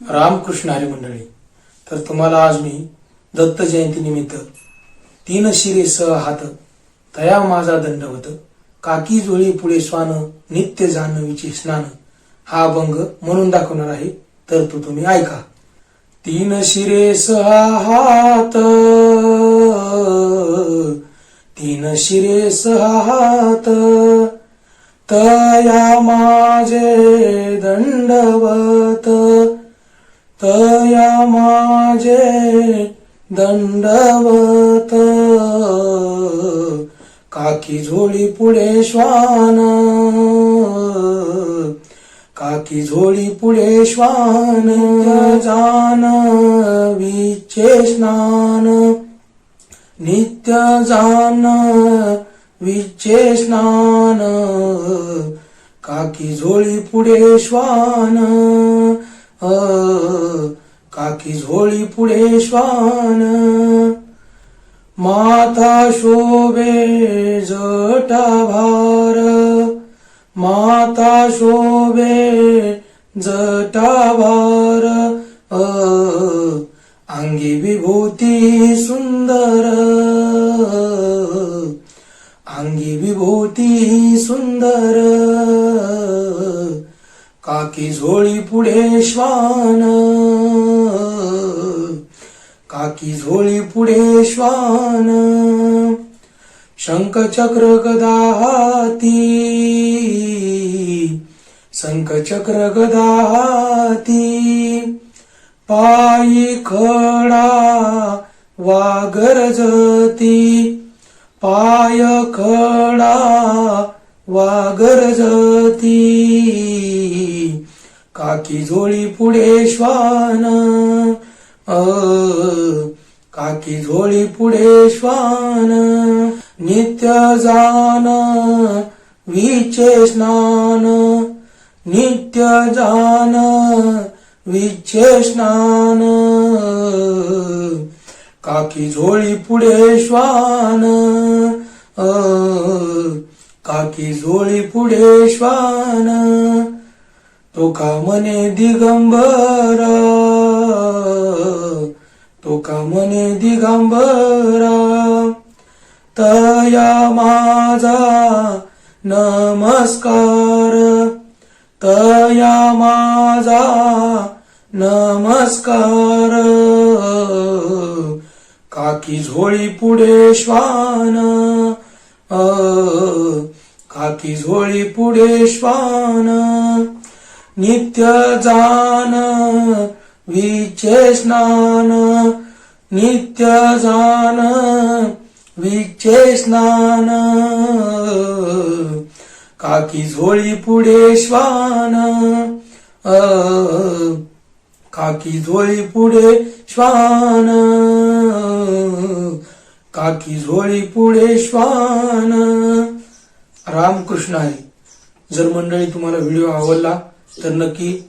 रामकृष्ण हरी मंडळी तर तुम्हाला आज मी दत्त जयंतीनिमित्त तीन शिरे सह हात तया माझा दंडवत काकी जुळी पुढे स्वान नित्य जान्हवीचे स्नान हा अभंग म्हणून दाखवणार आहे तर तो तुम्ही ऐका. तीन शिरे सहा हात तीन शिरे सहा हात तया माझे दंडवत तया माझे दंडवत. काकी झोळी पुढे श्वान. काकी झोळी पुढे श्वान. जान विचे स्नान. नित्य जान विचे स्नान. काकी झोळी पुढे श्वान. अ, काकी झोळी पुढे श्वान. माथा शोभे जटा भार. माता शोभे जटा भार. अंगी विभूती सुंदर. अंगी विभूती सुंदर. काकी झोळी पुढे श्वान. काकी झोळी पुढे श्वान. शंख चक्र गदा हाती शंख चक्र गदा हाती पायी खडा वागरजती पाय खडा वागरजती काकी झोळी पुढे श्वान. काकी झोळी पुढे श्वान नित्य जान विचे स्नान नित्य जान विचे स्नान. काकी झोळी पुढे श्वान अ काकी झोळी पुढे श्वान तो का मने दिगंबरा? तो का दिगंबरा तया माझा नमस्कार. तया माझा नमस्कार. काकी झोळी पुढे श्वान अ काकी झोळी पुढे श्वान नित्य जान विचे स्नान नित्य जान विचे स्नान. काकी झोळी पुढे श्वान अ काकी झोळी पुढे श्वान. काकी झोळी पुढे श्वान. रामकृष्ण आहे. जर मंडळी तुम्हाला व्हिडिओ आवडला तर नक्की